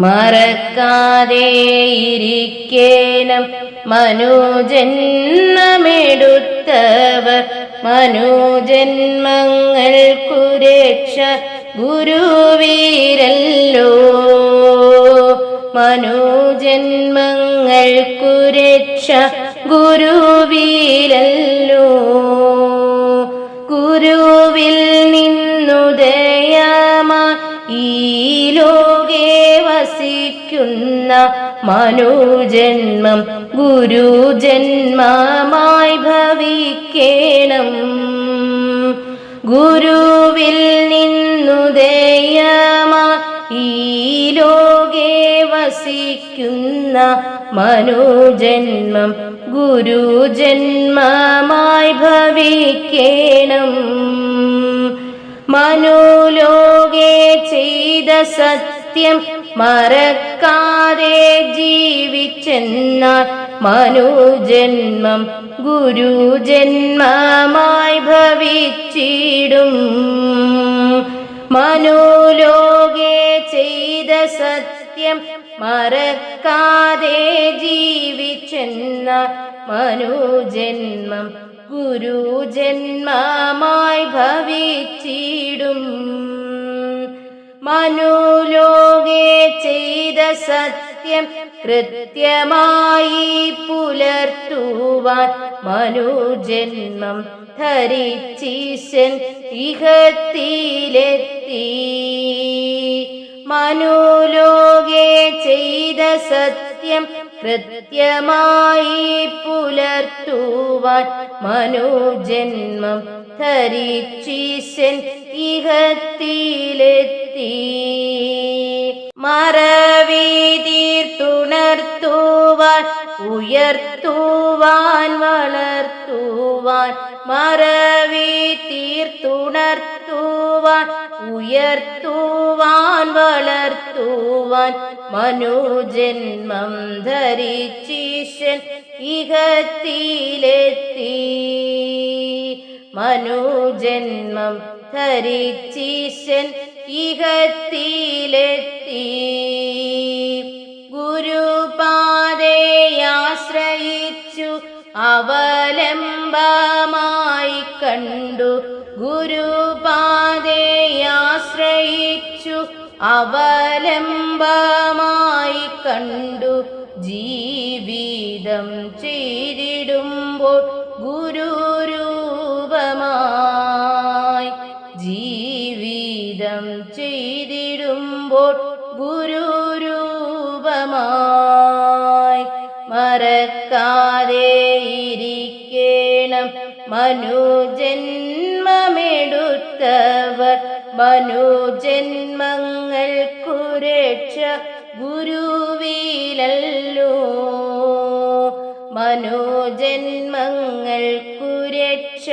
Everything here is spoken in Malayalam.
മറക്കാതെ ഇരിക്കേണം. മനുജന്മമെടുത്തവർ മനുജന്മങ്ങൾക്കു ഗുരുവീരല്ലോ. മനുജന്മങ്ങൾക്കു രക്ഷ ഗുരുവീരല്ലോ. ഗുരുവിൽ വസിക്കുന്ന മനുജന്മം ഗുരുജന്മമായി ഭവിക്കേണം. ഗുരുവിൽ നിന്നു നിന്നുദയമാ ഈ ലോകേ വസിക്കുന്ന മനുജന്മം ഗുരുജന്മമായി ഭവിക്കേണം. മനുലോകേ ചെയ്ത സത്യം മറക്കാതെ ജീവിച്ചെന്നാൽ മനുജന്മം ഗുരുജന്മമായി ഭവിച്ചിടും. മനോലോകെ ചെയ്ത സത്യം മറക്കാതെ ജീവിച്ചെന്ന മനുജന്മം ഗുരുജന്മമായി ഭവിച്ചിടും. ചെയ്ത സത്യം കൃത്യമായി പുലർത്തുവാൻ മനുജന്മം ധരിച്ചീശൻ ഇഹത്തിലെത്തി. മനുലോകെ ചെയ്ത സത്യം കൃത്യമായി പുലർത്തുവാൻ മനുജന്മം ധരിച്ചീശൻ ഇഹത്തിലെത്തി. മറവീതീർത്തുണർത്തുവാൻ ഉയർത്തുവാൻ വളർത്തുവാൻ മറവി തീർത്തുണർത്തുവാൻ ഉയർത്തുവാൻ വളർത്തുവാൻ മനുജന്മം ധരിച്ചീശൻ ഇഹത്തിലെത്തി. മനുജന്മം ധരിച്ചീശൻ ഇഹത്തിലെത്തി. ഗുരുപാതയാശ്രയിച്ചു അവലംബമായി കണ്ടു. ഗുരുപാതയാശ്രയിച്ചു അവലംബമായി കണ്ടു. ജീവിതം ചെയ്തിടുമ്പോൾ മറക്കാതെ ഇരിക്കേണം. മനുജന്മമെടുത്തവർ മനുജന്മങ്ങൾക്കു രക്ഷ ഗുരുവിലല്ലോ. കുരക്ഷ രക്ഷ